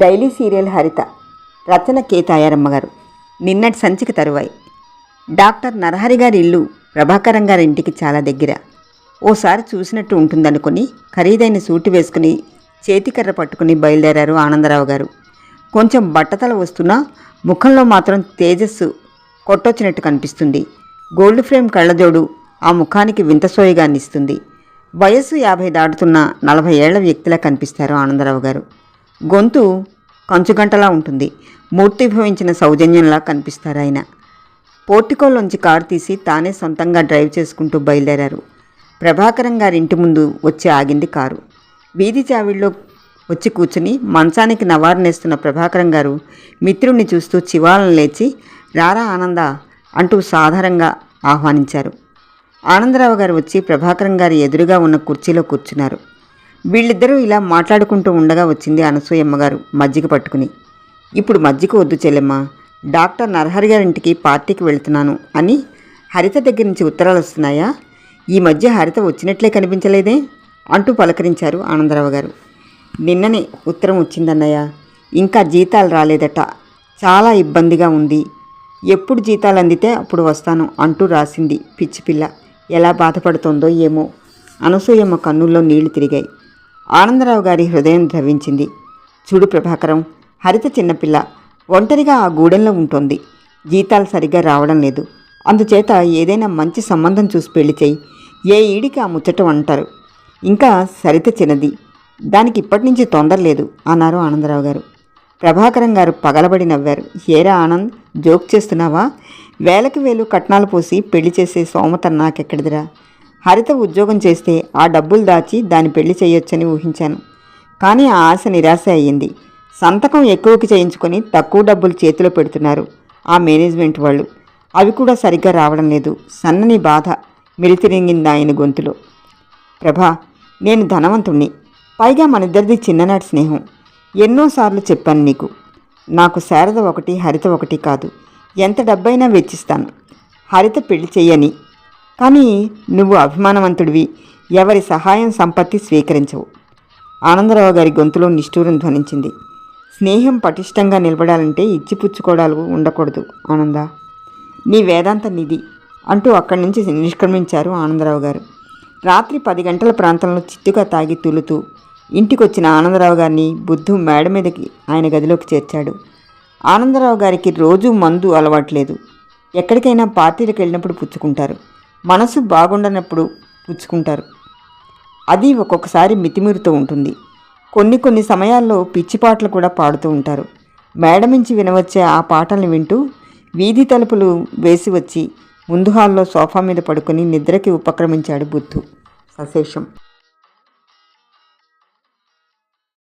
Daily serial Haritha రచన K Tayaramma గారు. నిన్నటి సంచిక తరువాయి. డాక్టర్ నరహరి గారి ఇల్లు ప్రభాకరం గారి ఇంటికి చాలా దగ్గర. ఓసారి చూసినట్టు ఉంటుందనుకుని ఖరీదైన సూటు వేసుకుని చేతికర్ర పట్టుకుని బయలుదేరారు ఆనందరావు గారు. కొంచెం బట్టతల వస్తున్నా ముఖంలో మాత్రం తేజస్సు కొట్టొచ్చినట్టు కనిపిస్తుంది. గోల్డ్ ఫ్రేమ్ కళ్ళజోడు ఆ ముఖానికి వింతసోయగా ఇస్తుంది వయస్సు యాభై దాటుతున్న నలభై ఏళ్ళ వ్యక్తిలా కనిపిస్తారు ఆనందరావు గారు. గొంతు కంచుగంటలా ఉంటుంది. మూర్తిభవించిన సౌజన్యంలా కనిపిస్తారు ఆయన. పోర్టికోలోంచి కారు తీసి తానే సొంతంగా డ్రైవ్ చేసుకుంటూ బయలుదేరారు. ప్రభాకరం గారి ఇంటి ముందు వచ్చి ఆగింది కారు. వీధి చావిడిలో వచ్చి కూర్చుని మంచానికి నవారనేస్తున్న ప్రభాకరం గారు మిత్రుణ్ణి చూస్తూ చివాలను లేచి రారా ఆనంద అంటూ సాధారణంగా ఆహ్వానించారు. ఆనందరావు గారు వచ్చి ప్రభాకరం గారి ఎదురుగా ఉన్న కుర్చీలో కూర్చున్నారు. వీళ్ళిద్దరూ ఇలా మాట్లాడుకుంటూ ఉండగా వచ్చింది అనసూయమ్మ గారు మజ్జిగ పట్టుకుని. ఇప్పుడు మజ్జిగ వద్దు చెల్లెమ్మ డాక్టర్ నరహరి గారింటికి పార్టీకి వెళ్తున్నాను అని హరిత దగ్గర నుంచి ఉత్తరాలు వస్తున్నాయా? ఈ మధ్య హరిత వచ్చినట్లే కనిపించలేదే అంటూ పలకరించారు ఆనందరావు గారు. నిన్ననే ఉత్తరం వచ్చిందన్నయ్య ఇంకా జీతాలు రాలేదట చాలా ఇబ్బందిగా ఉంది. ఎప్పుడు జీతాలు అందితే అప్పుడు వస్తాను అంటూ రాసింది పిచ్చి పిల్ల. ఎలా బాధపడుతోందో ఏమో అనసూయమ్మ కన్నుల్లో నీళ్ళు తిరిగాయి. ఆనందరావు గారి హృదయం ద్రవించింది. చూడు ప్రభాకరం హరిత చిన్నపిల్ల ఒంటరిగా ఆ గూడెంలో ఉంటుంది. జీతాలు సరిగ్గా రావడం లేదు. అందుచేత ఏదైనా మంచి సంబంధం చూసి పెళ్ళి చేయి. ఏ ఈడికి ఆ ముచ్చట అంటారు. ఇంకా సరిత చిన్నది. దానికి ఇప్పటి నుంచి తొందర లేదు అన్నారు ఆనందరావు గారు. ప్రభాకరం గారు పగలబడి నవ్వారు. ఏరా ఆనంద్ జోక్ చేస్తున్నావా? వేలకు వేలు కట్నాలు పోసి పెళ్ళి చేసే సోమత నాకెక్కడిదిరా? హరిత ఉద్యోగం చేస్తే ఆ డబ్బులు దాచి దాని పెళ్ళి చేయొచ్చని ఊహించాను. కానీ ఆ ఆశ నిరాశ అయ్యింది. సంతకం ఎక్కువకి చేయించుకొని తక్కువ డబ్బులు చేతిలో పెడుతున్నారు ఆ మేనేజ్మెంట్ వాళ్ళు. అవి కూడా సరిగ్గా రావడం లేదు. సన్నని బాధ మిలితిరింగింది ఆయన గొంతులో. ప్రభా నేను ధనవంతుణ్ణి. పైగా మనిద్దరిది చిన్ననాటి స్నేహం. ఎన్నోసార్లు చెప్పాను నీకు. నాకు శారద ఒకటి హరిత ఒకటి కాదు. ఎంత డబ్బైనా వెచ్చిస్తాను. హరిత పెళ్ళి చెయ్యని కానీ నువ్వు అభిమానవంతుడివి. ఎవరి సహాయం సంపత్తి స్వీకరించవు. ఆనందరావు గారి గొంతులో నిష్ఠూరం ధ్వనించింది. స్నేహం పటిష్టంగా నిలబడాలంటే ఇచ్చిపుచ్చుకోవడాలు ఉండకూడదు ఆనంద. నీ వేదాంత నిధి అంటూ అక్కడి నుంచి నిష్క్రమించారు ఆనందరావు గారు. రాత్రి పది గంటల ప్రాంతంలో చిత్తుగా తాగి తులుతూ ఇంటికొచ్చిన ఆనందరావు గారిని బుద్ధు మేడ మీదకి ఆయన గదిలోకి చేర్చాడు. ఆనందరావు గారికి రోజూ మందు అలవాట్లేదు. ఎక్కడికైనా పార్టీలకు వెళ్ళినప్పుడు పుచ్చుకుంటారు. మనసు బాగుండనప్పుడు పుచ్చుకుంటారు. అది ఒక్కొక్కసారి మితిమీరుతూ ఉంటుంది. కొన్ని కొన్ని సమయాల్లో పిచ్చి పాటలు కూడా పాడుతూ ఉంటారు. మేడ నుంచి వినవచ్చే ఆ పాటల్ని వింటూ వీధి తలుపులు వేసి వచ్చి ముందు హాల్లో సోఫా మీద పడుకొని నిద్రకి ఉపక్రమించాడు బుద్ధు. సశేషం.